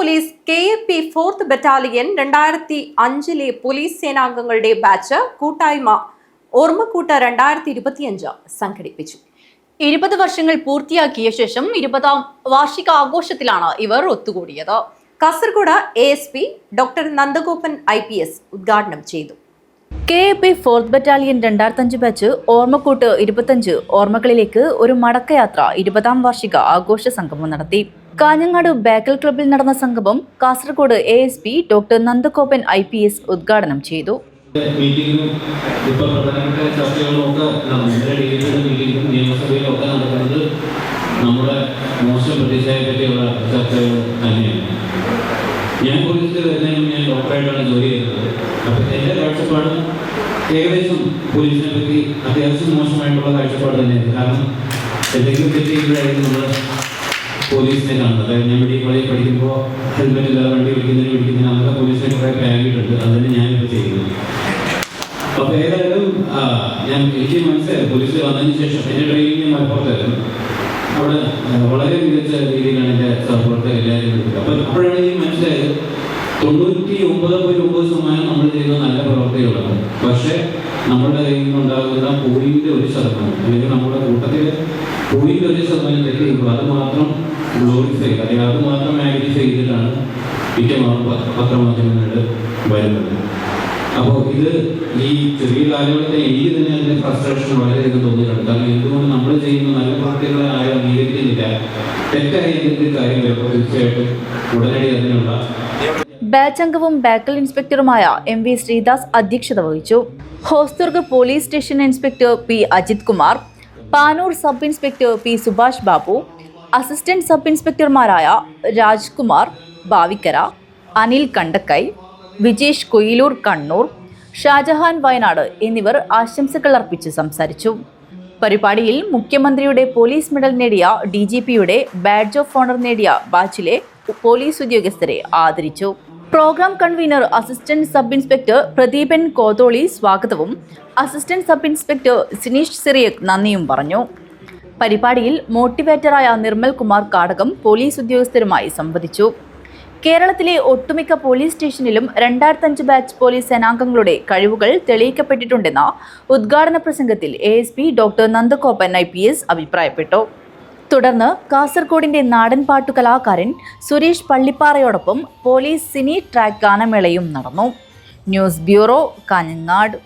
Police K A P fourth battalion രണ്ടായിരത്തി അഞ്ചിലെ police സേനാംഗങ്ങളുടെ batch കൂട്ടായ്മ ഓർമ്മക്കൂട്ട രണ്ടായിരത്തി ഇരുപത്തിയഞ്ച് സംഘടിപ്പിച്ചു. ഇരുപത് വർഷങ്ങൾ പൂർത്തിയാക്കിയ ശേഷം ഇരുപതാം വാർഷിക ആഘോഷത്തിലാണ് ഇവർ ഒത്തുകൂടിയത്. Kasaragod A S P doctor Nandagopan I P S ഉദ്ഘാടനം ചെയ്തു. K A P fourth battalion രണ്ടായിരത്തഞ്ച് batch ഓർമ്മക്കൂട്ട് ഇരുപത്തഞ്ച് ഓർമ്മകളിലേക്ക് ഒരു മടക്കയാത്ര ഇരുപതാം വാർഷിക ആഘോഷ സംഗമം നടത്തി. കാഞ്ഞങ്ങാട് ബേക്കൽ ക്ലബിൽ നടന്ന സംഗമം Kasaragod A S P doctor Nandagopan I P S ഉദ്ഘാടനം ചെയ്തു. ഏകദേശം പോലീസിനെ പറ്റി അത്യാവശ്യം മോശമായിട്ടുള്ള കാഴ്ചപ്പാട് തന്നെയാണ്. കാരണം എന്തെങ്കിലും തെറ്റ് ചെയ്യുമ്പോഴായിരിക്കും നമ്മൾ പോലീസിനെ കാണുന്നത്. അതായത് ഞാൻ മെഡിക്കൽ കോളേജിൽ പഠിക്കുമ്പോൾ ഹെൽമെറ്റ് ഇല്ലാതെ വണ്ടി ഓടിക്കുന്നതിന് വിളിക്കുന്നതിന് അന്നൊക്കെ പോലീസിനെ കുറേ പാകിട്ടുണ്ട് അത് തന്നെ ഞാനിപ്പോൾ ചെയ്യുന്നത്. അപ്പോൾ ഏതായാലും ഞാൻ എനിക്ക് മനസ്സിലായി. പോലീസിൽ വന്നതിന് ശേഷം എന്റെ ട്രെയിനിങ് മലപ്പുറത്തായിരുന്നു അവിടെ വളരെ മികച്ച രീതിയിലാണ് എന്റെ സപ്പോർട്ട് എല്ലാവരും എടുത്തത്. അപ്പൊ അപ്പോഴാണ് എനിക്ക് മനസ്സിലായത് തൊണ്ണൂറ്റി ഒമ്പത് പോയിന്റ് ഒമ്പത് ശതമാനം നമ്മൾ ചെയ്യുന്ന നല്ല പ്രവർത്തികളാണ്. പക്ഷേ നമ്മുടെ കയ്യിൽ നിന്നുണ്ടാകുന്ന പോയിന്റ് ഒരു ശതമാനം. അല്ലെങ്കിൽ നമ്മുടെ കൂട്ടത്തിൽ പോയിന്റ് ഒരു ശതമാനം തെറ്റ് അത് മാത്രം ഗ്ലോറിഫൈ അല്ലെങ്കിൽ അത് മാത്രം മാഗ്നിഫൈ ചെയ്തിട്ടാണ് മിക്കവാറും പത്രമാധ്യമങ്ങളിൽ വരുന്നത്. അപ്പോൾ ഇത് ഈ ചെറിയ കാലഘട്ടത്തെ എനിക്ക് തന്നെ അതിന്റെ ഫ്രസ്ട്രേഷൻ വളരെയധികം തോന്നിയിട്ടുണ്ട്. കാരണം എന്തുകൊണ്ട് നമ്മൾ ചെയ്യുന്ന നല്ല പാർട്ടികളെ ആരും അംഗീകരിക്കുന്നില്ല. തെറ്റായ എന്തെങ്കിലും കാര്യം വരുമ്പോൾ തീർച്ചയായിട്ടും ഉടനടി അതിനുള്ള ബാച്ച് ബാക്കൽ ഇൻസ്പെക്ടറുമായ എം വി ശ്രീദാസ് അധ്യക്ഷത വഹിച്ചു. Hosdurg police station inspector P Ajith Kumar Panoor sub inspector P Subhash Babu assistant sub ഇൻസ്പെക്ടർമാരായ Rajkumar Bavikkara Anil Kandakkai Vijesh Koyiloor Kannur Shajahan Wayanad എന്നിവർ ആശംസകൾ അർപ്പിച്ച് സംസാരിച്ചു. പരിപാടിയിൽ മുഖ്യമന്ത്രിയുടെ പോലീസ് മെഡൽ നേടിയ ഡി ജി പിയുടെ ബാഡ്ജ് ഓഫ് ഓണർ നേടിയ ബാച്ചിലെ പോലീസ് ഉദ്യോഗസ്ഥരെ ആദരിച്ചു. Programme convener assistant sub inspector Pradeepan Kotholi സ്വാഗതവും assistant sub inspector Sineesh Cyriac നന്ദിയും പറഞ്ഞു. പരിപാടിയിൽ മോട്ടിവേറ്ററായ നിർമ്മൽ കുമാർ കാടകം പോലീസ് ഉദ്യോഗസ്ഥരുമായി സംവദിച്ചു. കേരളത്തിലെ ഒട്ടുമിക്ക പോലീസ് സ്റ്റേഷനിലും രണ്ടായിരത്തഞ്ച് ബാച്ച് പോലീസ് സേനാംഗങ്ങളുടെ കഴിവുകൾ തെളിയിക്കപ്പെട്ടിട്ടുണ്ടെന്ന ഉദ്ഘാടന പ്രസംഗത്തിൽ A S P doctor Nandagopan I P S അഭിപ്രായപ്പെട്ടു. തുടർന്ന് കാസർഗോഡിന്റെ നാടൻ പാട്ടു കലാകാരൻ സുരേഷ് പള്ളിപ്പാറയോടൊപ്പം പോലീസ് സിനി ട്രാക്ക് ഗാനമേളയും നടന്നു. News bureau Kanhangad.